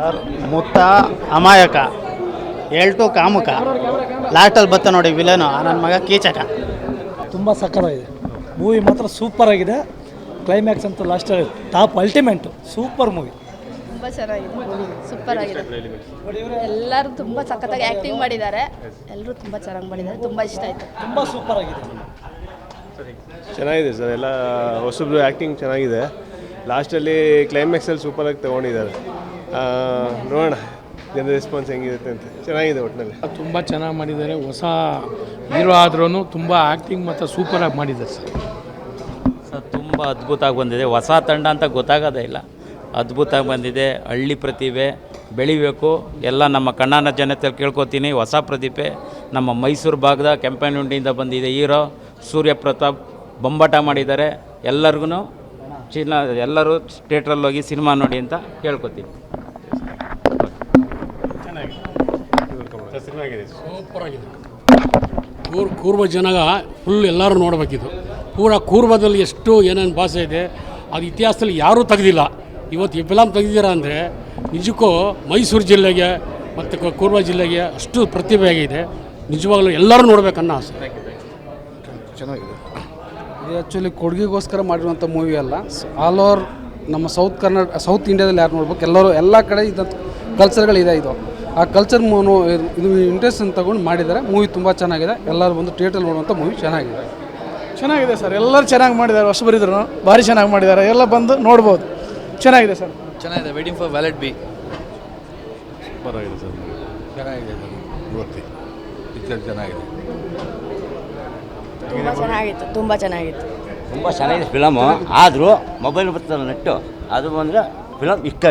Sir ಮುತ್ತ ಅಮಾಯಕ ಎಲ್ಟು ಕಾಮುಕ. ಲಾಸ್ಟಲ್ಲಿ ಬತ್ತ ನೋಡಿ ವಿಲನು ನನ್ನ ಮಗ ಕೀಚಕ. ತುಂಬ ಸಕ್ಕತ್ತಾಗಿದೆ ಮೂವಿ ಮಾತ್ರ ಸೂಪರ್ ಆಗಿದೆ. ಕ್ಲೈಮ್ಯಾಕ್ಸ್ ಅಂತೂ ಲಾಸ್ಟಲ್ಲಿ ಟಾಪ್ ಅಲ್ಟಿಮೇಟು ಸೂಪರ್ ಮೂವಿ ತುಂಬ ಚೆನ್ನಾಗಿದೆ. ಸೂಪರ್ ಆಗಿದೆ. ಎಲ್ಲರೂ ತುಂಬ ಸಖತ್ತಾಗಿ ಆ್ಯಕ್ಟಿಂಗ್ ಮಾಡಿದ್ದಾರೆ. ಎಲ್ಲರೂ ತುಂಬ ಚೆನ್ನಾಗಿ ಮಾಡಿದ್ದಾರೆ. ತುಂಬ ಇಷ್ಟ ಆಯಿತು. ತುಂಬ ಸೂಪರ್ ಆಗಿದೆ. ಚೆನ್ನಾಗಿದೆ ಸರ್. ಎಲ್ಲ ಹೊಸಬ್ರು ಆ್ಯಕ್ಟಿಂಗ್ ಚೆನ್ನಾಗಿದೆ. ಲಾಸ್ಟಲ್ಲಿ ಕ್ಲೈಮ್ಯಾಕ್ಸಲ್ಲಿ ಸೂಪರಾಗಿ ತೊಗೊಂಡಿದ್ದಾರೆ. ನೋಡೋಣ. ಜನರ ರೆಸ್ಪಾನ್ಸ್ ಹೆಂಗಿರುತ್ತೆ ಅಂತ. ಚೆನ್ನಾಗಿದೆ ಒಟ್ಟಿನಲ್ಲಿ ತುಂಬ ಚೆನ್ನಾಗಿ ಮಾಡಿದ್ದಾರೆ. ಹೊಸ ಹೀರೋ ಆದ್ರೂ ತುಂಬ ಆ್ಯಕ್ಟಿಂಗ್ ಮತ್ತು ಸೂಪರಾಗಿ ಮಾಡಿದ್ದಾರೆ ಸರ್. ಸರ್ ತುಂಬ ಅದ್ಭುತವಾಗಿ ಬಂದಿದೆ. ಹೊಸ ತಂಡ ಅಂತ ಗೊತ್ತಾಗೋದೇ ಇಲ್ಲ. ಅದ್ಭುತವಾಗಿ ಬಂದಿದೆ. ಹಳ್ಳಿ ಪ್ರತಿಭೆ ಬೆಳಿಬೇಕು. ಎಲ್ಲ ನಮ್ಮ ಕಣ್ಣನ ಜನತೆ ಕೇಳ್ಕೊತೀನಿ. ಹೊಸ ಪ್ರತಿಭೆ. ನಮ್ಮ ಮೈಸೂರು ಭಾಗದ ಕೆಂಪನಗುಂಡಿಯಿಂದ ಬಂದಿದೆ ಹೀರೋ ಸೂರ್ಯ ಪ್ರತಾಪ್ ಬೊಂಬಾಟ ಮಾಡಿದ್ದಾರೆ. ಎಲ್ಲರಿಗೂ ಚಿನ್ನ ಎಲ್ಲರೂ ಥಿಯೇಟ್ರಲ್ಲಿ ಹೋಗಿ ಸಿನಿಮಾ ನೋಡಿ ಅಂತ ಕೇಳ್ಕೊತೀನಿ ಸೂಪರಾಗಿದೆ ಕೂರ್ ಕೂರ್ವ ಜನಾಗ ಫುಲ್ ಎಲ್ಲರೂ ನೋಡಬೇಕಿದು ಪೂರಾ ಕೂರ್ವದಲ್ಲಿ ಎಷ್ಟು ಏನೇನು ಭಾಷೆ ಇದೆ ಅದು ಇತಿಹಾಸದಲ್ಲಿ ಯಾರೂ ತೆಗೆದಿಲ್ಲ. ಇವತ್ತು ಈ ಫಿಲಮ್ ತೆಗೆದಿದ್ದೀರಾ ಅಂದರೆ ನಿಜಕ್ಕೂ ಮೈಸೂರು ಜಿಲ್ಲೆಗೆ ಮತ್ತು ಕೂರ್ವ ಜಿಲ್ಲೆಗೆ ಅಷ್ಟು ಪ್ರತಿಭೆ ಆಗಿದೆ ನಿಜವಾಗ್ಲೂ ಎಲ್ಲರೂ ನೋಡಬೇಕನ್ನೋ ಆಸೆ. ಚೆನ್ನಾಗಿದೆ. ಇದು ಆ್ಯಕ್ಚುಲಿ ಕೊಡುಗೆಗೋಸ್ಕರ ಮಾಡಿರುವಂಥ ಮೂವಿ ಅಲ್ಲ. ಆಲ್ ಓವರ್ ನಮ್ಮ ಸೌತ್ ಕರ್ನಾಟಕ ಸೌತ್ ಇಂಡಿಯಾದಲ್ಲಿ ಯಾರು ನೋಡ್ಬೇಕು? ಎಲ್ಲರೂ ಎಲ್ಲ ಕಡೆ ಇದ್ದಂಥ ಕಲ್ಚರ್ಗಳಿದೆ ಇದು ಆ ಕಲ್ಚರ್ ಮೂನು ಇದು ಇಂಟ್ರೆಸ್ಟ್ ತಗೊಂಡು ಮಾಡಿದ್ದಾರೆ. ಮೂವಿ ತುಂಬ ಚೆನ್ನಾಗಿದೆ. ಎಲ್ಲರೂ ಬಂದು ಥಿಯೇಟರ್ ನೋಡುವಂಥ ಮೂವಿ ಚೆನ್ನಾಗಿದೆ. ಚೆನ್ನಾಗಿದೆ ಸರ್. ಎಲ್ಲರೂ ಚೆನ್ನಾಗಿ ಮಾಡಿದ್ದಾರೆ. ಹೊಸಬರಿದ್ರು ಭಾರಿ ಚೆನ್ನಾಗಿ ಮಾಡಿದ್ದಾರೆ. ಎಲ್ಲ ಬಂದು ನೋಡ್ಬೋದು. ಚೆನ್ನಾಗಿದೆ ಸರ್. ಚೆನ್ನಾಗಿದೆ. ವೇಟಿಂಗ್ ಫಾರ್ ವ್ಯಾಲೆಟ್ ಬಿ ತುಂಬ ಚೆನ್ನಾಗಿತ್ತು ತುಂಬ ಚೆನ್ನಾಗಿತ್ತು. ತುಂಬ ಚೆನ್ನಾಗಿದೆ ಫಿಲಮು ಆದರೂ ಮೊಬೈಲ್ ಬರ್ತಲ್ಲ ನೆಟ್ಟು ಅದು ಬಂದರೆ ಫಿಲಮ್ ಇಷ್ಟ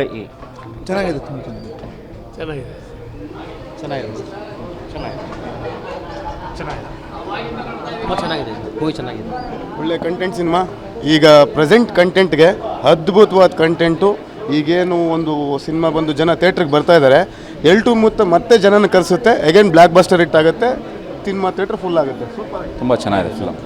ಚೆನ್ನಾಗಿದೆ ತುಂಬ ಚೆನ್ನಾಗಿದೆ. ಚೆನ್ನಾಗಿದೆ. ತುಂಬ ಚೆನ್ನಾಗಿದೆ. ಮೂವಿ ಚೆನ್ನಾಗಿದೆ. ಒಳ್ಳೆ ಕಂಟೆಂಟ್ ಸಿನಿಮಾ ಈಗ ಪ್ರೆಸೆಂಟ್ ಕಂಟೆಂಟ್ಗೆ ಅದ್ಭುತವಾದ ಕಂಟೆಂಟು ಈಗೇನು ಒಂದು ಸಿನಿಮಾ ಬಂದು ಜನ ಥಿಯೇಟ್ರಿಗೆ ಬರ್ತಾ ಇದ್ದಾರೆ ಎಲ್ಟು ಮುತ್ತ ಮತ್ತೆ ಜನನ ಕರೆಸುತ್ತೆ. ಅಗೇನ್ ಬ್ಲ್ಯಾಕ್ ಬಸ್ಟರ್ ಹಿಟ್ ಆಗುತ್ತೆ. ಸಿನಿಮಾ ಥಿಯೇಟರ್ ಫುಲ್ ಆಗುತ್ತೆ. ತುಂಬ ಚೆನ್ನಾಗಿದೆ film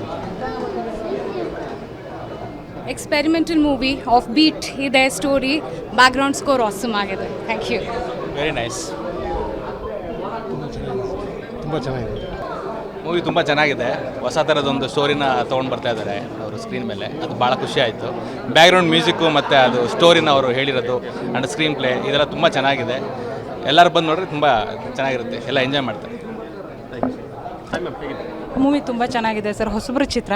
experimental movie offbeat ಇದೆ ಸ್ಟೋರಿ ಬ್ಯಾಕ್ಗ್ರೌಂಡ್ ಸ್ಕೋರ್ ಆಸಮ್ ಆಗಿದೆ. ಥ್ಯಾಂಕ್ ಯು ವೆರಿ ನೈಸ್ ತುಂಬ ಚೆನ್ನಾಗಿದೆ. ಮೂವಿ ತುಂಬ ಚೆನ್ನಾಗಿದೆ. ಹೊಸ ಥರದೊಂದು ಸ್ಟೋರಿನ ತೊಗೊಂಡು ಬರ್ತಾ ಇದ್ದಾರೆ ಅವರು ಸ್ಕ್ರೀನ್ ಮೇಲೆ. ಅದು ಭಾಳ ಖುಷಿ ಆಯಿತು. ಬ್ಯಾಕ್ಗ್ರೌಂಡ್ ಮ್ಯೂಸಿಕ್ಕು ಮತ್ತು ಅದು ಸ್ಟೋರಿನ ಅವರು ಹೇಳಿರೋದು ಆ್ಯಂಡ್ ಸ್ಕ್ರೀನ್ ಪ್ಲೇ ಇದೆಲ್ಲ ತುಂಬ ಚೆನ್ನಾಗಿದೆ. ಎಲ್ಲರೂ ಬಂದು ನೋಡ್ರಿ ತುಂಬ ಚೆನ್ನಾಗಿರುತ್ತೆ. ಎಲ್ಲ ಎಂಜಾಯ್ ಮಾಡ್ತಾರೆ. ಮೂವಿ ತುಂಬ ಚೆನ್ನಾಗಿದೆ ಸರ್. ಹೊಸಬ್ರ ಚಿತ್ರ.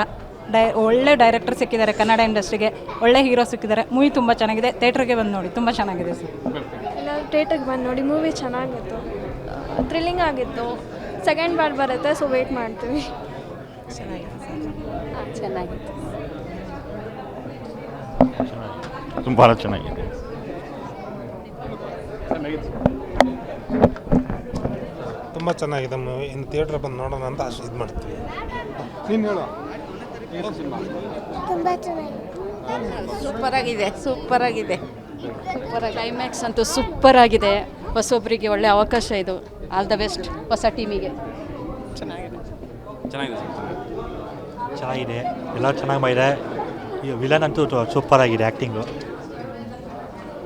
ಡೈ ಒಳ್ಳೆ ಡೈರೆಕ್ಟರ್ ಸಿಕ್ಕಿದ್ದಾರೆ. ಕನ್ನಡ ಇಂಡಸ್ಟ್ರಿಗೆ ಒಳ್ಳೆ ಹೀರೋ ಸಿಕ್ಕಿದ್ದಾರೆ. ಮೂವಿ ತುಂಬ ಚೆನ್ನಾಗಿದೆ. ಥಿಯೇಟ್ರಿಗೆ ಬಂದು ನೋಡಿ. ತುಂಬ ಚೆನ್ನಾಗಿದೆ ಸರ್. ಥೇಟ್ರಿಗೆ ಥಿಯೇಟ್ರಿಗೆ ಬಂದು ನೋಡಿ. ಮೂವಿ ಚೆನ್ನಾಗಿತ್ತು. ಥ್ರಿಲ್ಲಿಂಗ್ ಆಗಿತ್ತು. ಸೆಕೆಂಡ್ ಪಾರ್ಟ್ ಬರುತ್ತೆ ಸೊ ವೇಟ್ ಮಾಡ್ತೀವಿ. ಚೆನ್ನಾಗಿತ್ತು. ತುಂಬ ಚೆನ್ನಾಗಿದೆ. ತುಂಬ ಚೆನ್ನಾಗಿದೆ ಮೂವಿ ಇನ್ನು ಥಿಯೇಟ್ರ್ ಬಂದು ನೋಡೋಣ ಅಂತ ಅಷ್ಟು ಇದು ಮಾಡ್ತೀವಿ. ನೀನು ಹೇಳು. ಸೂಪರ್ ಆಗಿದೆ ಸೂಪರ್ ಆಗಿದೆ ಸೂಪರ್ ಕ್ಲೈಮ್ಯಾಕ್ಸ್ ಅಂತೂ ಸೂಪರ್ ಆಗಿದೆ ಹೊಸೊಬ್ಬರಿಗೆ ಒಳ್ಳೆ ಅವಕಾಶ ಇದು. ಆಲ್ ದ ಬೆಸ್ಟ್ ಹೊಸ ಟೀಮಿಗೆ. ಚೆನ್ನಾಗಿದೆ. ಚೆನ್ನಾಗಿದೆ ಚೆನ್ನಾಗಿದೆ. ಎಲ್ಲ ಚೆನ್ನಾಗಿ ಮಾಡಿದೆ ಈ ವಿಲನ್ ಅಂತೂ ಸೂಪರ್ ಆಗಿದೆ ಆ್ಯಕ್ಟಿಂಗು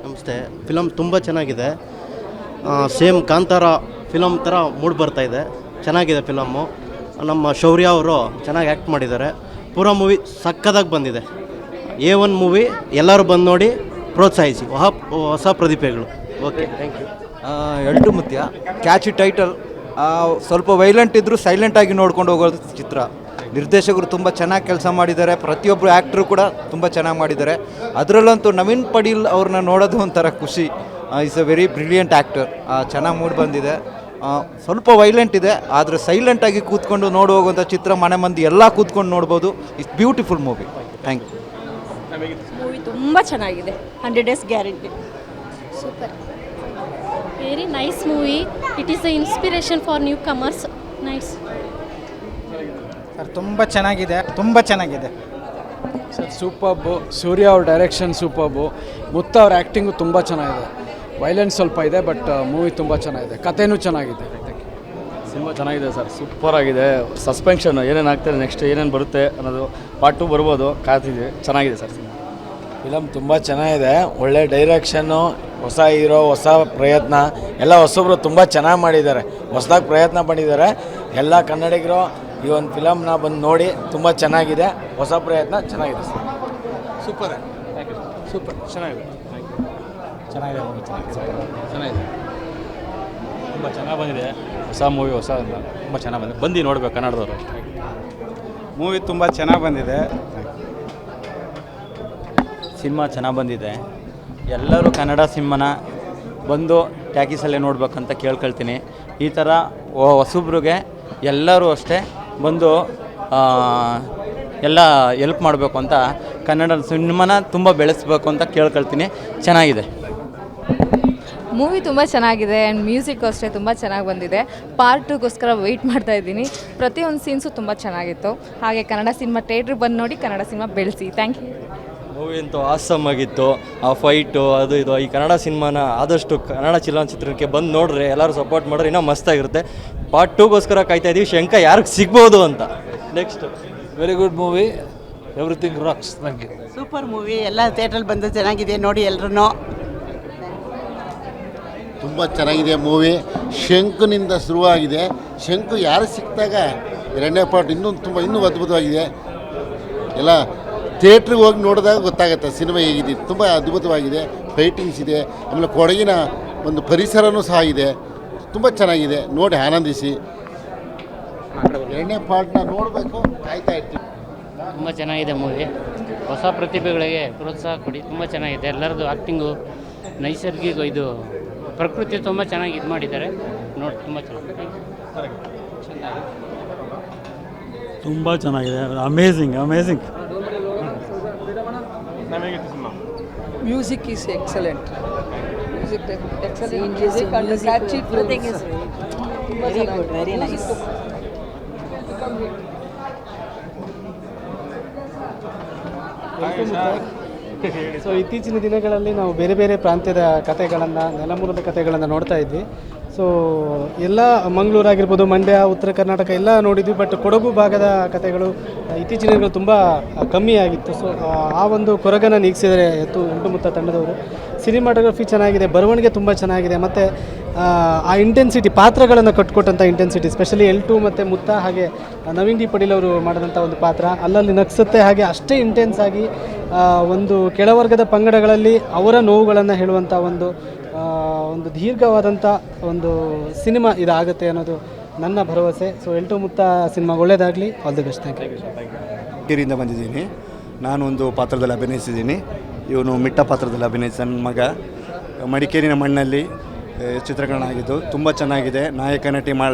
ನಮಸ್ತೆ. ಫಿಲಮ್ ತುಂಬ ಚೆನ್ನಾಗಿದೆ. ಸೇಮ್ ಕಾಂತಾರ ಫಿಲಮ್ ಥರ ಮೂಡ್ ಬರ್ತಾ ಇದೆ. ಚೆನ್ನಾಗಿದೆ ಫಿಲಮ್ಮು. ನಮ್ಮ ಶೌರ್ಯ ಅವರು ಚೆನ್ನಾಗಿ ಆ್ಯಕ್ಟ್ ಮಾಡಿದ್ದಾರೆ. ಪೂರ ಮೂವಿ ಸಕ್ಕದಾಗಿ ಬಂದಿದೆ. ಎ ಒನ್ ಮೂವಿ ಎಲ್ಲರೂ ಬಂದು ನೋಡಿ ಪ್ರೋತ್ಸಾಹಿಸಿ. ಹೊಸ ಪ್ರತಿಭೆಗಳು. Okay thank you Eltu Mutta. Catchy title ಸ್ವಲ್ಪ ವೈಲೆಂಟ್ ಇದ್ದರೂ ಸೈಲೆಂಟಾಗಿ ನೋಡ್ಕೊಂಡು ಹೋಗೋದು ಚಿತ್ರ. ನಿರ್ದೇಶಕರು ತುಂಬ ಚೆನ್ನಾಗಿ ಕೆಲಸ ಮಾಡಿದ್ದಾರೆ. ಪ್ರತಿಯೊಬ್ಬರು ಆ್ಯಕ್ಟ್ರು ಕೂಡ ತುಂಬ ಚೆನ್ನಾಗಿ ಮಾಡಿದ್ದಾರೆ. ಅದರಲ್ಲಂತೂ ನವೀನ್ ಪಡೀಲ್ ಅವ್ರನ್ನ ನೋಡೋದು ಒಂಥರ ಖುಷಿ. Is a very brilliant actor ಚೆನ್ನಾಗಿ ಮೂಡ್ ಬಂದಿದೆ. ಸ್ವಲ್ಪ ವೈಲೆಂಟ್ ಇದೆ ಆದರೆ ಸೈಲೆಂಟಾಗಿ ಕೂತ್ಕೊಂಡು ನೋಡುವಂಥ ಹೋಗುವಂಥ ಚಿತ್ರ ಮನೆ ಮಂದಿ ಎಲ್ಲ ಕೂತ್ಕೊಂಡು ನೋಡ್ಬೋದು. It's beautiful movie thank you movie ತುಂಬ ಚೆನ್ನಾಗಿದೆ. Hundred days guarantee super very nice movie it is a inspiration for newcomers nice sir ತುಂಬ ಚೆನ್ನಾಗಿದೆ. ತುಂಬ ಚೆನ್ನಾಗಿದೆ. ಸರ್ ಸೂಪರ್ಬು ಸೂರ್ಯ ಅವ್ರ ಡೈರೆಕ್ಷನ್ ಸೂಪರ್ಬು ಮುತ್ತ ಅವ್ರ ಆ್ಯಕ್ಟಿಂಗು ತುಂಬ ಚೆನ್ನಾಗಿದೆ. ವೈಲೆನ್ಸ್ ಸ್ವಲ್ಪ ಇದೆ ಬಟ್ ಮೂವಿ ತುಂಬ ಚೆನ್ನಾಗಿದೆ. ಕಥೆನೂ ಚೆನ್ನಾಗಿದೆ. ಸಿನಿಮಾ ಚೆನ್ನಾಗಿದೆ ಸರ್. ಸೂಪರ್ ಆಗಿದೆ. ಸಸ್ಪೆನ್ಷನ್ ಏನೇನು ಆಗ್ತದೆ ನೆಕ್ಸ್ಟ್ ಏನೇನು ಬರುತ್ತೆ ಅನ್ನೋದು ಪಾರ್ಟ್ ಟು ಬರ್ಬೋದು. ಕಾತಿದೆ ಚೆನ್ನಾಗಿದೆ ಸರ್ ಸಿನಿಮಾ. ಫಿಲಮ್ ತುಂಬ ಚೆನ್ನಾಗಿದೆ. ಒಳ್ಳೆ ಡೈರೆಕ್ಷನ್ನು ಹೊಸ ಹೀರೋ ಹೊಸ ಪ್ರಯತ್ನ. ಎಲ್ಲ ಹೊಸಬ್ರು ತುಂಬ ಚೆನ್ನಾಗಿ ಮಾಡಿದ್ದಾರೆ. ಹೊಸದಾಗಿ ಪ್ರಯತ್ನ ಮಾಡಿದ್ದಾರೆ. ಎಲ್ಲ ಕನ್ನಡಿಗರು ಈ ಒಂದು ಫಿಲಮ್ನ ಬಂದು ನೋಡಿ ತುಂಬ ಚೆನ್ನಾಗಿದೆ. ಹೊಸ ಪ್ರಯತ್ನ ಚೆನ್ನಾಗಿದೆ ಸರ್. ಸೂಪರ್ ಸೂಪರ್ ಚೆನ್ನಾಗಿದೆ. ಚೆನ್ನಾಗಿದೆ ಮೂವಿ ಚೆನ್ನಾಗಿದೆ. ತುಂಬ ಚೆನ್ನಾಗಿ ಬಂದಿದೆ. ಹೊಸ ಮೂವಿ ಹೊಸ ತುಂಬ ಚೆನ್ನಾಗಿ ಬಂದಿದೆ. ಬಂದು ನೋಡ್ಬೇಕು ಕನ್ನಡದವರು. ಮೂವಿ ತುಂಬ ಚೆನ್ನಾಗಿ ಬಂದಿದೆ. ಸಿನಿಮಾ ಚೆನ್ನಾಗಿ ಬಂದಿದೆ. ಎಲ್ಲರೂ ಕನ್ನಡ ಸಿನಿಮಾನ ಬಂದು ಟ್ಯಾಕೀಸಲ್ಲೇ ನೋಡ್ಬೇಕಂತ ಕೇಳ್ಕೊಳ್ತೀನಿ. ಈ ಥರ ಹೊಸಬ್ರಿಗೆ ಎಲ್ಲರೂ ಅಷ್ಟೇ ಬಂದು ಎಲ್ಲ ಎಲ್ಪ್ ಮಾಡಬೇಕು ಅಂತ ಕನ್ನಡ ಸಿನಿಮಾನ ತುಂಬ ಬೆಳೆಸ್ಬೇಕು ಅಂತ ಕೇಳ್ಕೊಳ್ತೀನಿ. ಚೆನ್ನಾಗಿದೆ. ಮೂವಿ ತುಂಬ ಚೆನ್ನಾಗಿದೆ ಆ್ಯಂಡ್ ಮ್ಯೂಸಿಕ್ ಅಷ್ಟೇ ತುಂಬ ಚೆನ್ನಾಗಿ ಬಂದಿದೆ. ಪಾರ್ಟ್ ಟೂಗೋಸ್ಕರ ವೆಯ್ಟ್ ಮಾಡ್ತಾ ಇದ್ದೀನಿ. ಪ್ರತಿಯೊಂದು ಸೀನ್ಸು ತುಂಬ ಚೆನ್ನಾಗಿತ್ತು. ಹಾಗೆ ಕನ್ನಡ ಸಿನಿಮಾ ಥಿಯೇಟ್ರಿಗೆ ಬಂದು ನೋಡಿ ಕನ್ನಡ ಸಿನಿಮಾ ಬೆಳೆಸಿ. ಥ್ಯಾಂಕ್ ಯು ಮೂವಿ ಅಂತೂ ಆಸಮ್ ಆಗಿತ್ತು. ಆ ಫೈಟು ಅದು ಇದು ಈ ಕನ್ನಡ ಸಿನಿಮಾನ ಆದಷ್ಟು ಕನ್ನಡ ಚಲನಚಿತ್ರಕ್ಕೆ ಬಂದು ನೋಡ್ರಿ ಎಲ್ಲರೂ ಸಪೋರ್ಟ್ ಮಾಡಿದ್ರೆ ಇನ್ನೂ ಮಸ್ತಾಗಿರುತ್ತೆ ಪಾರ್ಟ್ ಟೂಗೋಸ್ಕರ ಕಾಯ್ತಾ ಇದ್ದೀವಿ ಶಂಕ ಯಾರಿಗೆ ಸಿಗ್ಬೋದು ಅಂತ. Next very good movie everything rocks thank you super movie ಎಲ್ಲ ಥಿಯೇಟ್ರಲ್ಲಿ ಬಂದು ಚೆನ್ನಾಗಿದೆ ನೋಡಿ ಎಲ್ರೂ ತುಂಬ ಚೆನ್ನಾಗಿದೆ ಮೂವಿ. ಶಂಕುನಿಂದ ಶುರುವಾಗಿದೆ. ಶಂಕು ಯಾರು ಸಿಕ್ಕಿದಾಗ ಎರಡನೇ ಪಾರ್ಟ್ ಇನ್ನೂ ತುಂಬ ಇನ್ನೂ ಅದ್ಭುತವಾಗಿದೆ. ಎಲ್ಲ ಥಿಯೇಟ್ರಿಗೆ ಹೋಗಿ ನೋಡಿದಾಗ ಗೊತ್ತಾಗುತ್ತೆ ಸಿನಿಮಾ ಹೇಗಿದೆ. ತುಂಬ ಅದ್ಭುತವಾಗಿದೆ. ಫೈಟಿಂಗ್ಸ್ ಇದೆ. ಆಮೇಲೆ ಕೊಡಗಿನ ಒಂದು ಪರಿಸರನೂ ಸಹ ಇದೆ. ತುಂಬ ಚೆನ್ನಾಗಿದೆ. ನೋಡಿ ಆನಂದಿಸಿ. ಎರಡನೇ ಪಾರ್ಟ್ನ ನೋಡಬೇಕು. ಕಾಯ್ತಾ ಇರ್ತೀವಿ ತುಂಬ ಚೆನ್ನಾಗಿದೆ ಮೂವಿ. ಹೊಸ ಪ್ರತಿಭೆಗಳಿಗೆ ಪ್ರೋತ್ಸಾಹ ಕೊಡಿ. ತುಂಬ ಚೆನ್ನಾಗಿದೆ. ಎಲ್ಲರದ್ದು ಆ್ಯಕ್ಟಿಂಗು ನೈಸರ್ಗಿಕ ಇದು ಪ್ರಕೃತಿ ತುಂಬ ಚೆನ್ನಾಗಿ ಇದು ಮಾಡಿದ್ದಾರೆ. ನೋಡಿ ತುಂಬ ಚೆನ್ನಾಗಿ ತುಂಬ ಚೆನ್ನಾಗಿದೆ. Amazing amazing music is excellent music excellent excellent music and catchy free thing is very good very nice so ಇತ್ತೀಚಿನ ದಿನಗಳಲ್ಲಿ ನಾವು ಬೇರೆ ಬೇರೆ ಪ್ರಾಂತ್ಯದ ಕಥೆಗಳನ್ನು, ನೆಲಮೂಲದ ಕಥೆಗಳನ್ನು ನೋಡ್ತಾ ಇದ್ವಿ. ಸೊ ಎಲ್ಲ ಮಂಗಳೂರಾಗಿರ್ಬೋದು ಮಂಡ್ಯ, ಉತ್ತರ ಕರ್ನಾಟಕ ಎಲ್ಲ ನೋಡಿದ್ವಿ ಬಟ್ ಕೊಡಗು ಭಾಗದ ಕಥೆಗಳು ಇತ್ತೀಚಿನ ದಿನಗಳು ತುಂಬ ಕಮ್ಮಿ ಆಗಿತ್ತು. ಸೊ ಆ ಒಂದು ಕೊರಗನ್ನು ನೀಗಿಸಿದರೆ ಎತ್ತು ಉಂಟುಮುತ್ತ ತಂಡದವರು. ಸಿನಿಮಾಟೋಗ್ರಫಿ ಚೆನ್ನಾಗಿದೆ, ಬರವಣಿಗೆ ತುಂಬ ಚೆನ್ನಾಗಿದೆ. ಮತ್ತು ಆ ಇಂಟೆನ್ಸಿಟಿ ಪಾತ್ರಗಳನ್ನು ಕಟ್ಕೊಟ್ಟಂಥ ಇಂಟೆನ್ಸಿಟಿ ಸ್ಪೆಷಲಿ ಎಲ್ ಟು ಮತ್ತು ಮುತ್ತ ಹಾಗೆ ನವೀನ್ ಡಿ ಪಡೀಲ್ ಅವರು ಮಾಡಿದಂಥ ಒಂದು ಪಾತ್ರ. ಅಲ್ಲಲ್ಲಿ ನಗ್ಸುತ್ತೆ ಹಾಗೆ ಅಷ್ಟೇ ಇಂಟೆನ್ಸ್ ಆಗಿ ಒಂದು ಕೆಳವರ್ಗದ ಪಂಗಡಗಳಲ್ಲಿ ಅವರ ನೋವುಗಳನ್ನು ಹೇಳುವಂಥ ಒಂದು ಒಂದು ದೀರ್ಘವಾದಂಥ ಒಂದು ಸಿನಿಮಾ ಇದಾಗುತ್ತೆ ಅನ್ನೋದು ನನ್ನ ಭರವಸೆ. So Eltu Mutta cinema ಒಳ್ಳೇದಾಗಲಿ. All the best thank you ಮಡಿಕೇರಿಯಿಂದ ಬಂದಿದ್ದೀನಿ. ನಾನು ಒಂದು ಪಾತ್ರದಲ್ಲಿ ಅಭಿನಯಿಸಿದ್ದೀನಿ. ಇವನು ಮಿಟ್ಟ ಪಾತ್ರದಲ್ಲಿ ಅಭಿನಯಿಸಿದ ಮಗ. ಮಡಿಕೇರಿನ ಮಣ್ಣಲ್ಲಿ ಆಗಿದ್ದು ತುಂಬ ಚೆನ್ನಾಗಿದೆ. ನಾಯಕ ನಟಿ ಮಾಳ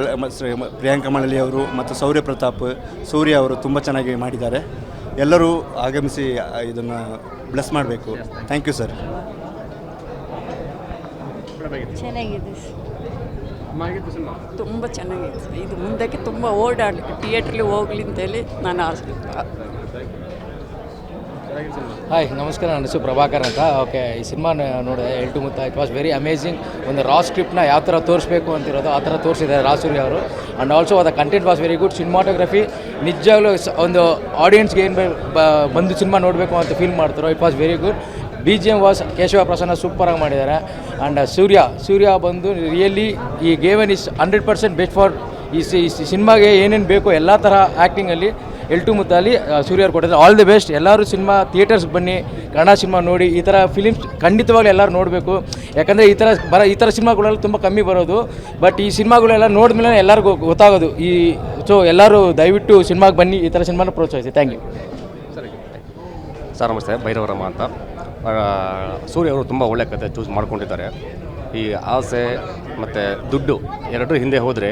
ಪ್ರಿಯಾಂಕಾ ಮಳಲಿ ಅವರು ಮತ್ತು ಸೌರ್ಯ ಪ್ರತಾಪ್ ಸೂರ್ಯ ಅವರು ತುಂಬ ಚೆನ್ನಾಗಿ ಮಾಡಿದ್ದಾರೆ. ಎಲ್ಲರೂ ಆಗಮಿಸಿ ಇದನ್ನು ಬ್ಲೆಸ್ ಮಾಡಬೇಕು. ಥ್ಯಾಂಕ್ ಯು ಸರ್ ಚೆನ್ನಾಗಿದೆ. ತುಂಬ ಚೆನ್ನಾಗಿದೆ. ಇದು ಮುಂದಕ್ಕೆ ತುಂಬ ಓಡಾಡ ಥಿಯೇಟ್ರಲ್ಲಿ ಹೋಗ್ಲಿ ಅಂತೇಳಿ ನಾನು ಆಸೆ ಹಾಯ್ ನಮಸ್ಕಾರ, ನನ್ನ ಹೆಸರು ಪ್ರಭಾಕರ್ ಅಂತ. ಓಕೆ ಈ ಸಿನಿಮಾ ನೋಡಿದೆ ಎಲ್ಟು ಮುತ್ತ ಇಟ್ ವಾಸ್ ವೆರಿ ಅಮೇಝಿಂಗ್ ಒಂದು ರಾ ಸ್ಕ್ರಿಪ್ಟ್ನ ಯಾವ ಥರ ತೋರಿಸ್ಬೇಕು ಅಂತಿರೋದು, ಆ ಥರ ತೋರಿಸಿದ್ದಾರೆ ರಾಸೂರಿ ಅವರು. ಆ್ಯಂಡ್ ಆಲ್ಸೋ ಅದ content was very good cinematography ನಿಜವಾಗ್ಲೂ ಒಂದು ಆಡಿಯನ್ಸ್ಗೆ ಏನು ಬಂದು ಸಿನಿಮಾ ನೋಡಬೇಕು ಅಂತ ಫೀಲ್ ಮಾಡ್ತಾರೋ it was very good B G M was Keshava Prasanna ಸೂಪರಾಗಿ ಮಾಡಿದ್ದಾರೆ. ಆ್ಯಂಡ್ ಸೂರ್ಯ ಸೂರ್ಯ ಬಂದು ರಿಯಲಿ ಈ given is hundred percent best for ಈ ಸಿನಿಮಾಗೆ ಏನೇನು ಬೇಕೋ ಎಲ್ಲ ಥರ ಆ್ಯಕ್ಟಿಂಗಲ್ಲಿ ಎಲ್ ಟು ಮುದ್ದಾಲಿ ಸೂರ್ಯ ಅವ್ರು ಕೊಟ್ಟಿದ್ದಾರೆ. ಆಲ್ ದಿ ಬೆಸ್ಟ್ ಎಲ್ಲರೂ ಸಿನಿಮಾ ಥಿಯೇಟರ್ಸ್ಗೆ ಬನ್ನಿ. ಕನ್ನಡ ಸಿನಿಮಾ ನೋಡಿ. ಈ ಥರ ಫಿಲಿಮ್ಸ್ ಖಂಡಿತವಾಗ್ಲೂ ಎಲ್ಲರೂ ನೋಡಬೇಕು. ಯಾಕಂದರೆ ಈ ಥರ ಬರ, ಈ ಥರ ಸಿನಿಮಾಗಳೆಲ್ಲ ತುಂಬ ಕಮ್ಮಿ ಬರೋದು. ಬಟ್ ಈ ಸಿನಿಮಾಗಳೆಲ್ಲ ನೋಡಿದ್ಮೇಲೆ ಎಲ್ಲರಿಗೂ ಗೊತ್ತಾಗೋದು. ಈ ಸೊ ಎಲ್ಲರೂ ದಯವಿಟ್ಟು ಸಿನಿಮಾಗೆ ಬನ್ನಿ. ಈ ಥರ ಸಿನಿಮಾನ ಪ್ರೋತ್ಸಾಹಿಸಿ. ಥ್ಯಾಂಕ್ ಯು ಸರ್, ನಮಸ್ತೆ. ಭೈರವರಮ್ಮ ಅಂತ. ಸೂರ್ಯ ಅವರು ತುಂಬ ಒಳ್ಳೆ ಕತೆ ಚೂಸ್ ಮಾಡ್ಕೊಂಡಿದ್ದಾರೆ. ಈ ಆಸೆ ಮತ್ತು ದುಡ್ಡು ಎರಡೂ ಹಿಂದೆ ಹೋದರೆ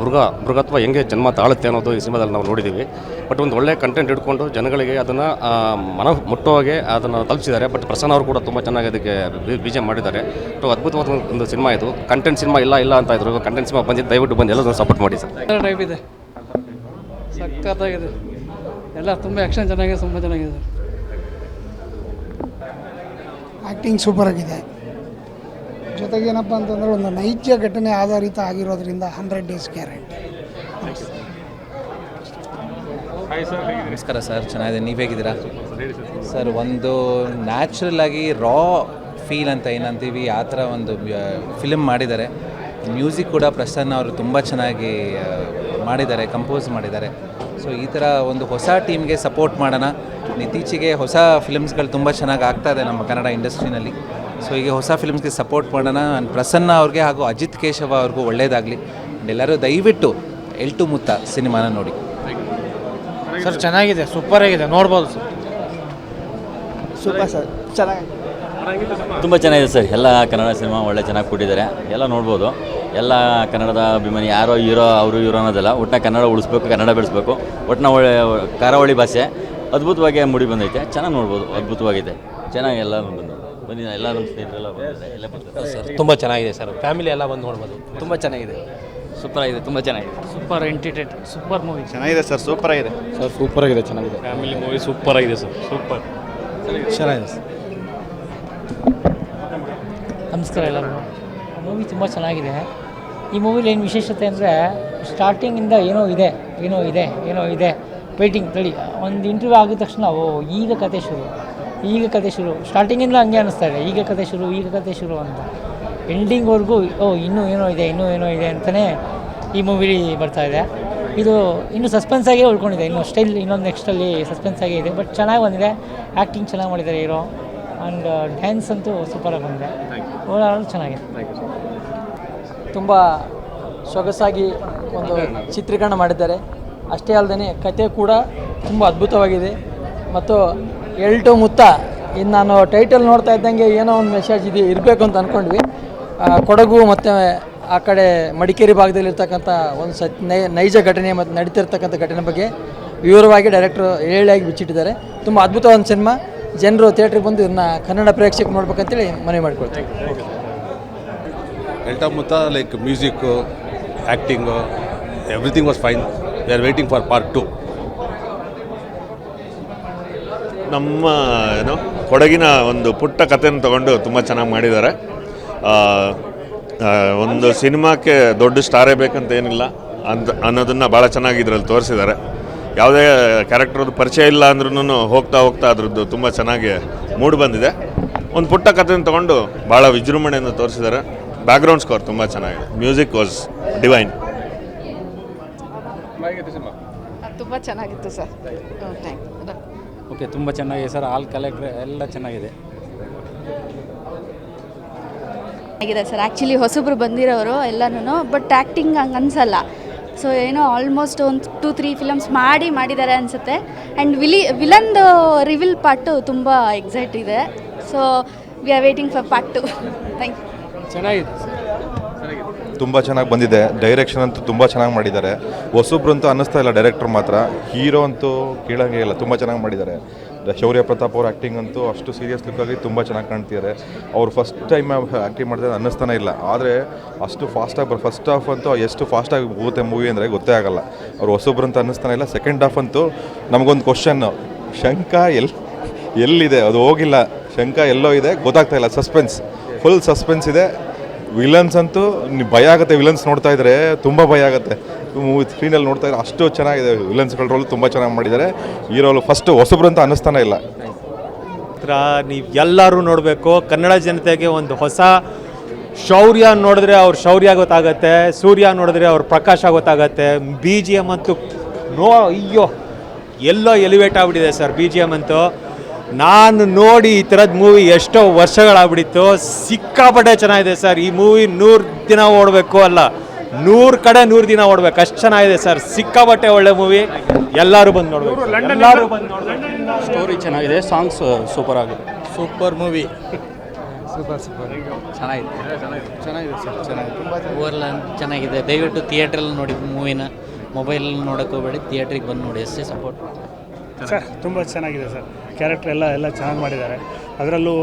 ಮೃಗ ಮೃಗತ್ವ ಹೆಂಗೆ ಜನ್ಮ ತಾಳುತ್ತೆ ಅನ್ನೋದು ಈ ಸಿನಿಮಾದಲ್ಲಿ ನಾವು ನೋಡಿದ್ದೀವಿ. ಬಟ್ ಒಂದು ಒಳ್ಳೆ ಕಂಟೆಂಟ್ ಇಟ್ಕೊಂಡು ಜನಗಳಿಗೆ ಅದನ್ನು ಮನ ಮುಟ್ಟುವಾಗೆ ಅದನ್ನು ತಲುಪಿಸಿದ್ದಾರೆ. ಬಟ್ ಪ್ರಸನ್ನ ಅವರು ಕೂಡ ತುಂಬ ಚೆನ್ನಾಗಿ ಅದಕ್ಕೆ ಬಿ ಜೆ ಮಾಡಿದ್ದಾರೆ. ಸೊ ಅದ್ಭುತವಾದ ಒಂದು ಸಿನಿಮಾ ಇದು. ಕಂಟೆಂಟ್ ಸಿನಿಮಾ ಇಲ್ಲ ಇಲ್ಲ ಅಂತ ಇದ್ರು. ಕಂಟೆಂಟ್ ಸಿನಿಮಾ ಬಂದಿದ್ದು ದಯವಿಟ್ಟು ಬಂದು ಎಲ್ಲದನ್ನು ಸಪೋರ್ಟ್ ಮಾಡಿ ಸರ್. ಟೈಪ್ ಇದೆ. ಸಖತ್ತಾಗಿದೆ. ಎಲ್ಲ ತುಂಬ ಆ್ಯಕ್ಷನ್ ಚೆನ್ನಾಗಿದೆ ತುಂಬ ಚೆನ್ನಾಗಿದೆ. ಆ್ಯಕ್ಟಿಂಗ್ ಸೂಪರ್ ಆಗಿದೆ. ಜೊತೆಗೆ ಏನಪ್ಪ ಅಂತಂದರೆ ಒಂದು ನೈಜ ಘಟನೆ ಆಧಾರಿತ ಆಗಿರೋದ್ರಿಂದ ಹಂಡ್ರೆಡ್ ಡೇಸ್ ಗ್ಯಾರಂಟಿ. ನಮಸ್ಕಾರ ಸರ್ ಚೆನ್ನಾಗಿದೆ ನೀವು ಹೇಗಿದ್ದೀರಾ? ಸರ್ ಒಂದು ನ್ಯಾಚುರಲ್ ಆಗಿ ರಾ ಫೀಲ್ ಅಂತ ಏನಂತೀವಿ ಆ ಥರ ಒಂದು ಫಿಲ್ಮ್ ಮಾಡಿದ್ದಾರೆ. ಮ್ಯೂಸಿಕ್ ಕೂಡ ಪ್ರಸನ್ನ ಅವರು ತುಂಬ ಚೆನ್ನಾಗಿ ಮಾಡಿದ್ದಾರೆ ಕಂಪೋಸ್ ಮಾಡಿದ್ದಾರೆ. ಸೊ ಈ ಥರ ಒಂದು ಹೊಸ ಟೀಮ್ಗೆ ಸಪೋರ್ಟ್ ಮಾಡೋಣ. ಇತ್ತೀಚೆಗೆ ಹೊಸ ಫಿಲ್ಮ್ಸ್ಗಳು ತುಂಬ ಚೆನ್ನಾಗಿ ಆಗ್ತಾ ಇದೆ ನಮ್ಮ ಕನ್ನಡ ಇಂಡಸ್ಟ್ರಿನಲ್ಲಿ ಸೊ ಈಗ ಹೊಸ ಫಿಲ್ಮ್ಸ್ಗೆ ಸಪೋರ್ಟ್ ಮಾಡೋಣ. ನಾನು ಪ್ರಸನ್ನ ಅವ್ರಿಗೆ ಹಾಗೂ ಅಜಿತ್ ಕೇಶವ ಅವ್ರಿಗೂ ಒಳ್ಳೆಯದಾಗಲಿ ಎಲ್ಲರೂ ದಯವಿಟ್ಟು ಎಲ್ಟು ಮುತ್ತ ಸಿನಿಮಾನ ನೋಡಿ. ಸರ್ ಚೆನ್ನಾಗಿದೆ. ಸೂಪರ್ ಆಗಿದೆ. ನೋಡ್ಬೋದು ಸರ್ ಸೂಪರ್ ಸರ್ ಚೆನ್ನಾಗಿ ತುಂಬ ಚೆನ್ನಾಗಿದೆ ಸರ್ ಎಲ್ಲ ಕನ್ನಡ ಸಿನಿಮಾ ಒಳ್ಳೆ ಚೆನ್ನಾಗಿ ಕೊಟ್ಟಿದ್ದಾರೆ. ಎಲ್ಲ ನೋಡ್ಬೋದು. ಎಲ್ಲ ಕನ್ನಡದ ಅಭಿಮಾನಿ ಯಾರೋ ಹೀರೋ ಅವರು ಹೀರೋ ಅನ್ನೋದಲ್ಲ. ಒಟ್ಟಿನ ಕನ್ನಡ ಉಳಿಸ್ಬೇಕು ಕನ್ನಡ ಬೆಳೆಸ್ಬೇಕು. ಒಟ್ಟಿನ ಒಳ್ಳೆ ಕರಾವಳಿ ಭಾಷೆ ಅದ್ಭುತವಾಗಿ ಮೂಡಿ ಬಂದೈತೆ. ಚೆನ್ನಾಗಿ ನೋಡ್ಬೋದು. ಅದ್ಭುತವಾಗಿದೆ. ಚೆನ್ನಾಗಿ ಎಲ್ಲ ಬಂದು. ಬಂದಿದೆ ಎಲ್ಲ ನಮ್ಮ ಸ್ನೇಹಿತರೆಲ್ಲ ಬಂದಿದ್ದಾರೆ ಎಲ್ಲ ಬರ್ತಾರೆ ಸರ್ ತುಂಬ ಚೆನ್ನಾಗಿದೆ ಸರ್ ಫ್ಯಾಮಿಲಿ ಎಲ್ಲ ಬಂದು ನೋಡ್ಬೋದು. ತುಂಬ ಚೆನ್ನಾಗಿದೆ. ಸೂಪರ್ ಆಗಿದೆ ತುಂಬ ಚೆನ್ನಾಗಿದೆ. ಸೂಪರ್ ಎಂಟರ್ಟೈನ್ ಸೂಪರ್ ಮೂವಿ ಚೆನ್ನಾಗಿದೆ ಸರ್ ಸೂಪರ್ ಆಗಿದೆ. ಸರ್ ಸೂಪರ್ ಆಗಿದೆ ಚೆನ್ನಾಗಿದೆ. ಫ್ಯಾಮಿಲಿ ಮೂವಿ ಸೂಪರ್ ಆಗಿದೆ ಸರ್ ಸೂಪರ್ ಚೆನ್ನಾಗಿದೆ ಸರ್ ನಮಸ್ಕಾರ ಎಲ್ಲರಿಗೂ ಮೂವಿ ತುಂಬ ಚೆನ್ನಾಗಿದೆ. ಈ ಮೂವಿಲಿ ಏನು ವಿಶೇಷತೆ ಅಂದರೆ ಸ್ಟಾರ್ಟಿಂಗಿಂದ ಏನೋ ಇದೆ ಏನೋ ಇದೆ ಏನೋ ಇದೆ. ವೇಟಿಂಗ್ ತಳಿ ಒಂದು ಇಂಟರ್ವ್ಯೂ ಆಗಿದ ತಕ್ಷಣ ಓ ಈಗ ಕತೆ ಶುರು. ಈಗ ಕತೆ ಶುರು ಸ್ಟಾರ್ಟಿಂಗಿಂದ ಹಂಗೆ ಅನ್ನಿಸ್ತಾ ಇದೆ. ಈಗ ಕತೆ ಶುರು ಈಗ ಕತೆ ಶುರು ಅಂತ. ಎಂಡಿಂಗ್ವರೆಗೂ ಓ ಇನ್ನೂ ಏನೋ ಇದೆ ಇನ್ನೂ ಏನೋ ಇದೆ ಅಂತಲೇ ಈ ಮೂವಿಲಿ ಬರ್ತಾ ಇದೆ. ಇದು ಇನ್ನೂ ಸಸ್ಪೆನ್ಸ್ ಆಗಿ ಉಳ್ಕೊಂಡಿದೆ. ಇನ್ನು ಸ್ಟೈಲ್ ಇನ್ನೊಂದು ನೆಕ್ಸ್ಟಲ್ಲಿ ಸಸ್ಪೆನ್ಸ್ ಆಗಿ ಇದೆ. ಬಟ್ ಚೆನ್ನಾಗಿ ಬಂದಿದೆ. ಆ್ಯಕ್ಟಿಂಗ್ ಚೆನ್ನಾಗಿ ಮಾಡಿದ್ದಾರೆ ಹೀರೋ. ಆ್ಯಂಡ್ ಡ್ಯಾನ್ಸ್ ಅಂತೂ ಸೂಪರಾಗಿ ಬಂದಿದೆ. ಓವರಾಲ್ ಚೆನ್ನಾಗಿದೆ. ತುಂಬ ಸೊಗಸಾಗಿ ಒಂದು ಚಿತ್ರೀಕರಣ ಮಾಡಿದ್ದಾರೆ. ಅಷ್ಟೇ ಅಲ್ಲದೆ ಕತೆ ಕೂಡ ತುಂಬ ಅದ್ಭುತವಾಗಿದೆ. ಮತ್ತು ಎಲ್ಟು ಮುತ್ತ. ಇನ್ನು ನಾನು ಟೈಟಲ್ ನೋಡ್ತಾ ಇದ್ದಂಗೆ ಏನೋ ಒಂದು ಮೆಸೇಜ್ ಇದೆ, ಇರಬೇಕು ಅಂತ ಅಂದ್ಕೊಂಡ್ವಿ ಕೊಡಗು ಮತ್ತು ಆ ಕಡೆ ಮಡಿಕೇರಿ ಭಾಗದಲ್ಲಿರ್ತಕ್ಕಂಥ ಒಂದು ಸತ್ ನೈ- ನೈಜ ಘಟನೆ ಮತ್ತು ನಡೀತಿರ್ತಕ್ಕಂಥ ಘಟನೆ ಬಗ್ಗೆ ವಿವರವಾಗಿ ಡೈರೆಕ್ಟ್ರು ಹೇಳಿಯಾಗಿ ಬಿಚ್ಚಿಟ್ಟಿದ್ದಾರೆ. ತುಂಬ ಅದ್ಭುತವಾದ ಸಿನಿಮಾ ಜನರು ಥಿಯೇಟ್ರಿಗೆ ಬಂದು ಇದನ್ನ ಕನ್ನಡ ಪ್ರೇಕ್ಷಕ ನೋಡ್ಬೇಕಂತೇಳಿ ಮನವಿ ಮಾಡ್ಕೊಳ್ತೀನಿ. Eltu Mutta like music acting everything was fine we are waiting for part two ನಮ್ಮ ಏನು ಕೊಡಗಿನ ಒಂದು ಪುಟ್ಟ ಕಥೆಯನ್ನು ತಗೊಂಡು ತುಂಬ ಚೆನ್ನಾಗಿ ಮಾಡಿದ್ದಾರೆ. ಒಂದು ಸಿನಿಮಾಕ್ಕೆ ದೊಡ್ಡ ಸ್ಟಾರೇ ಬೇಕಂತ ಏನಿಲ್ಲ ಅಂತ ಅನ್ನೋದನ್ನು ಭಾಳ ಚೆನ್ನಾಗಿ ಇದರಲ್ಲಿ ತೋರಿಸಿದ್ದಾರೆ. ಯಾವುದೇ ಕ್ಯಾರೆಕ್ಟರ್ದು ಪರಿಚಯ ಇಲ್ಲ ಅಂದ್ರೂ ಹೋಗ್ತಾ ಹೋಗ್ತಾ ಅದ್ರದ್ದು ತುಂಬ ಚೆನ್ನಾಗಿ ಮೂಡ್ ಬಂದಿದೆ. ಒಂದು ಪುಟ್ಟ ಕಥೆನ ತಗೊಂಡು ಭಾಳ ವಿಜೃಂಭಣೆಯಿಂದ ತೋರಿಸಿದ್ದಾರೆ. ಬ್ಯಾಕ್ಗ್ರೌಂಡ್ ಸ್ಕೋರ್ ತುಂಬ ಚೆನ್ನಾಗಿದೆ. ಮ್ಯೂಸಿಕ್ ವಾಸ್ ಡಿವೈನ್ ತುಂಬ ಚೆನ್ನಾಗಿತ್ತು ಸರ್. ಥ್ಯಾಂಕ್ ಓಕೆ ತುಂಬ ಚೆನ್ನಾಗಿದೆ ಸರ್. ಆಲ್ ಕಲೆಕ್ಟ್ರ್ ಎಲ್ಲ ಚೆನ್ನಾಗಿದೆ. ಆಗಿದೆ ಸರ್. ಆ್ಯಕ್ಚುಲಿ ಹೊಸಬ್ರು ಬಂದಿರೋರು ಎಲ್ಲನೂ ಬಟ್ ಆ್ಯಕ್ಟಿಂಗ್ ಹಂಗೆ ಅನ್ಸಲ್ಲ. ಸೊ ಏನೋ ಆಲ್ಮೋಸ್ಟ್ ಒಂದು ಟೂ ತ್ರೀ ಫಿಲಮ್ಸ್ ಮಾಡಿ ಮಾಡಿದ್ದಾರೆ ಅನಿಸುತ್ತೆ. ಆ್ಯಂಡ್ ವಿಲಿ ವಿಲನ್ದು ರಿವಿಲ್ ಪಾರ್ಟು ತುಂಬ ಎಕ್ಸೈಟ್ ಇದೆ. So we are waiting for part two thank you ಚೆನ್ನಾಗಿದೆ. ತುಂಬ ಚೆನ್ನಾಗಿ ಬಂದಿದೆ. ಡೈರೆಕ್ಷನ್ ಅಂತೂ ತುಂಬ ಚೆನ್ನಾಗಿ ಮಾಡಿದ್ದಾರೆ. ಹೊಸೊಬ್ರು ಅಂತೂ ಅನ್ನಿಸ್ತಾ ಇಲ್ಲ ಡೈರೆಕ್ಟ್ರ್ ಮಾತ್ರ. ಹೀರೋ ಅಂತೂ ಕೇಳೋಂಗೆ ಇಲ್ಲ, ತುಂಬ ಚೆನ್ನಾಗಿ ಮಾಡಿದ್ದಾರೆ. ಶೌರ್ಯ ಪ್ರತಾಪ್ ಅವ್ರ ಆ್ಯಕ್ಟಿಂಗ್ ಅಂತೂ ಅಷ್ಟು ಸೀರಿಯಸ್ ಲುಕ್ಕಾಗಿ ತುಂಬ ಚೆನ್ನಾಗಿ ಕಾಣ್ತಿದ್ದಾರೆ. ಅವ್ರು ಫಸ್ಟ್ ಟೈಮ್ ಆ್ಯಕ್ಟಿಂಗ್ ಮಾಡಿದ್ರೆ ಅನ್ನಿಸ್ತಾನೆ ಇಲ್ಲ. ಆದರೆ ಅಷ್ಟು ಫಾಸ್ಟಾಗಿ ಬರ್ ಫಸ್ಟ್ ಹಾಫ್ ಅಂತೂ ಎಷ್ಟು ಫಾಸ್ಟಾಗಿ ಹೋಗುತ್ತೆ ಮೂವಿ ಅಂದರೆ ಗೊತ್ತೇ ಆಗಲ್ಲ. ಅವ್ರು ಹೊಸೊಬ್ರು ಅಂತ ಅನ್ನಿಸ್ತಾನೆ ಇಲ್ಲ. ಸೆಕೆಂಡ್ ಹಾಫ್ ಅಂತೂ ನಮಗೊಂದು ಕ್ವಶನ್ನು ಶಂಕ ಎಲ್ಲಿ ಎಲ್ಲಿದೆ? ಅದು ಹೋಗಿಲ್ಲ. ಶಂಕ ಎಲ್ಲೋ ಇದೆ, ಗೊತ್ತಾಗ್ತಾ ಇಲ್ಲ. ಸಸ್ಪೆನ್ಸ್ ಫುಲ್ ಸಸ್ಪೆನ್ಸ್ ಇದೆ. ವಿಲನ್ಸ್ ಅಂತೂ ಭಯ ಆಗುತ್ತೆ. ವಿಲನ್ಸ್ ನೋಡ್ತಾ ಇದ್ರೆ ತುಂಬ ಭಯ ಆಗುತ್ತೆ. ಮೂವಿ ಸ್ಕ್ರೀನಲ್ಲಿ ನೋಡ್ತಾ ಇದ್ರೆ ಅಷ್ಟು ಚೆನ್ನಾಗಿದೆ. ವಿಲನ್ಸ್ಗಳ ರೋಲ್ ತುಂಬ ಚೆನ್ನಾಗಿ ಮಾಡಿದ್ದಾರೆ ಈ ಫಸ್ಟ್ ಹೊಸಬ್ರು ಅಂತ ಅನ್ನಿಸ್ತಾನೆ ಇಲ್ಲ. ನೀವು ಎಲ್ಲರೂ ನೋಡಬೇಕು. ಕನ್ನಡ ಜನತೆಗೆ ಒಂದು ಹೊಸ ಶೌರ್ಯ ನೋಡಿದ್ರೆ ಅವ್ರ ಶೌರ್ಯ ಗೊತ್ತಾಗುತ್ತೆ. ಸೂರ್ಯ ನೋಡಿದ್ರೆ ಅವ್ರ ಪ್ರಕಾಶ ಗೊತ್ತಾಗುತ್ತೆ. ಬಿ ಜಿ ಎಂ ಅಂತೂ ನೋ ಅಯ್ಯೋ, ಎಲ್ಲೋ ಎಲಿವೇಟ್ ಆಗ್ಬಿಟ್ಟಿದೆ ಸರ್ ಬಿ ಜಿ ಎಂ ಅಂತೂ. ನಾನು ನೋಡಿ ಈ ಥರದ ಮೂವಿ ಎಷ್ಟೋ ವರ್ಷಗಳಾಗ್ಬಿಟ್ಟಿತ್ತು. ಸಿಕ್ಕಾಪಟ್ಟೆ ಚೆನ್ನಾಗಿದೆ ಸರ್. ಈ ಮೂವಿ ನೂರು ದಿನ ಓಡಬೇಕು ಅಲ್ಲ. ನೂರು ಕಡೆ ನೂರು ದಿನ ಓಡಬೇಕು. ಅಷ್ಟು ಚೆನ್ನಾಗಿದೆ ಸರ್. ಸಿಕ್ಕಾಪಟ್ಟೆ ಒಳ್ಳೆ ಮೂವಿ ಎಲ್ಲರೂ ಬಂದು ನೋಡಬೇಕು. ಎಲ್ಲರೂ ಬಂದು ನೋಡಬೇಕು. ಸ್ಟೋರಿ ಚೆನ್ನಾಗಿದೆ. ಸಾಂಗ್ಸ್ ಸೂಪರ್ ಆಗಿದೆ. ಸೂಪರ್ ಮೂವಿ ಸೂಪರ್ ಸೂಪರ್ ಚೆನ್ನಾಗಿದೆ. ಚೆನ್ನಾಗಿದೆ ಸರ್ ಚೆನ್ನಾಗಿದೆ. ತುಂಬ ಓವರ್ಲ ಚೆನ್ನಾಗಿದೆ. ದಯವಿಟ್ಟು ಥಿಯೇಟ್ರಲ್ಲಿ ನೋಡಿ ಮೂವಿನ ಮೊಬೈಲಲ್ಲಿ ನೋಡೋಕೆ ಹೋಗಬೇಡಿ. ಥಿಯೇಟ್ರಿಗೆ ಬಂದು ನೋಡಿ. ಅಷ್ಟೇ ಸಪೋರ್ಟ್ ಸರ್ ತುಂಬ ಚೆನ್ನಾಗಿದೆ ಸರ್. ಕ್ಯಾರೆಕ್ಟರ್ ಎಲ್ಲ ಎಲ್ಲ ಚೆನ್ನಾಗಿ ಮಾಡಿದ್ದಾರೆ. ಅದರಲ್ಲೂ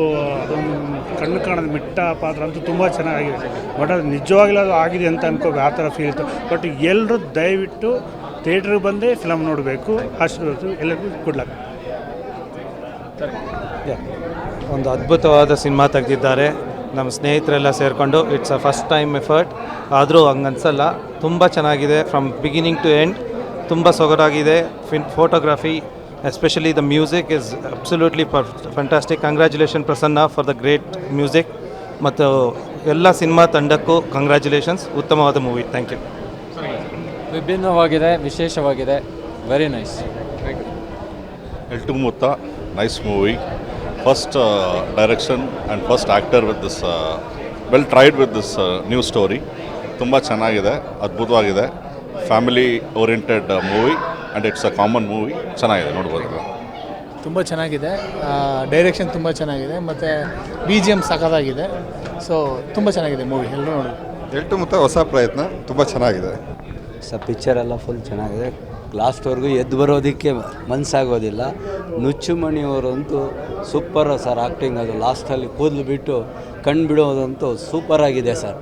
ಅದೊಂದು ಕಣ್ಣು ಕಾಣದ ಮಿಟ್ಟ ಪಾತ್ರ ಅಂತೂ ತುಂಬ ಚೆನ್ನಾಗಿದೆ. ಬಟ್ ಅದು ನಿಜವಾಗ್ಲೂ ಅದು ಆಗಿದೆ ಅಂತ ಅನ್ಕೋ ಆ ಥರ ಫೀಲ್ ಇತ್ತು ಬಟ್ ಎಲ್ಲರೂ ದಯವಿಟ್ಟು ಥಿಯೇಟ್ರಿಗೆ ಬಂದೇ ಫಿಲಮ್ ನೋಡಬೇಕು. ಆಶೀರ್ವಾದ ಎಲ್ಲರಿಗೂ ಗುಡ್ ಲಕ್ ಒಂದು ಅದ್ಭುತವಾದ ಸಿನಿಮಾ ತೆಗೆದಿದ್ದಾರೆ. ನಮ್ಮ ಸ್ನೇಹಿತರೆಲ್ಲ ಸೇರಿಕೊಂಡು it's a first time effort ಆದರೂ ಹಂಗನ್ಸಲ್ಲ. ತುಂಬ ಚೆನ್ನಾಗಿದೆ. ಫ್ರಮ್ ಬಿಗಿನಿಂಗ್ ಟು ಎಂಡ್ ತುಂಬ ಸೊಗಡಾಗಿದೆ. Fin photography especially the music is absolutely fantastic congratulations Prasanna for the great music ಮತ್ತು ಎಲ್ಲ ಸಿನಿಮಾ ತಂಡಕ್ಕೂ ಕಂಗ್ರ್ಯಾಚುಲೇಷನ್ಸ್ ಉತ್ತಮವಾದ ಮೂವಿ ಥ್ಯಾಂಕ್ ಯು ವಿಭಿನ್ನವಾಗಿದೆ ವಿಶೇಷವಾಗಿದೆ. Very nice Eltu Mutta nice movie first direction and first actor with this well tried with this new story uh, new ತುಂಬ ಚೆನ್ನಾಗಿದೆ ಅದ್ಭುತವಾಗಿದೆ. Family oriented movie and it's a common movie ಚೆನ್ನಾಗಿದೆ ನೋಡ್ಬೋದು ತುಂಬ ಚೆನ್ನಾಗಿದೆ. Direction ತುಂಬ ಚೆನ್ನಾಗಿದೆ. ಮತ್ತು ಬಿ ಜಿ ಎಂ ಸಖತ್ತಾಗಿದೆ. ಸೊ ತುಂಬ ಚೆನ್ನಾಗಿದೆ ಮೂವಿ ಎಲ್ಲರೂ ನೋಡಿ. ಎಲ್ಟು ಮತ್ತು ಹೊಸ ಪ್ರಯತ್ನ. ತುಂಬ ಚೆನ್ನಾಗಿದೆ. ಸರ್ ಪಿಕ್ಚರ್ ಎಲ್ಲ ಫುಲ್ ಚೆನ್ನಾಗಿದೆ. ಲಾಸ್ಟ್ವರೆಗೂ ಎದ್ದು ಬರೋದಕ್ಕೆ ಮನಸ್ಸಾಗೋದಿಲ್ಲ ನುಚ್ಚುಮಣಿಯವರಂತೂ ಸೂಪರ್ ಸರ್ ಆ್ಯಕ್ಟಿಂಗ್ ಅದು ಲಾಸ್ಟಲ್ಲಿ ಕೂದಲು ಬಿಟ್ಟು ಕಣ್ಣು ಬಿಡೋದಂತೂ ಸೂಪರಾಗಿದೆ ಸರ್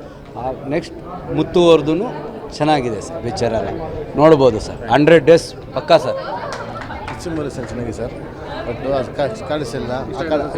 ನೆಕ್ಸ್ಟ್ ಮುತ್ತುವರ್ದು ಚೆನ್ನಾಗಿದೆ ಸರ್ ಪಿಕ್ಚರೆಲ್ಲ ನೋಡ್ಬೋದು ಸರ್. ಹಂಡ್ರೆಡ್ ಡೇಸ್ ಪಕ್ಕಾ ಸರ್. ಚೆನ್ನಾಗಿದೆ ಸರ್. ಬಟ್ ಕಾಣಿಸಿಲ್ಲ.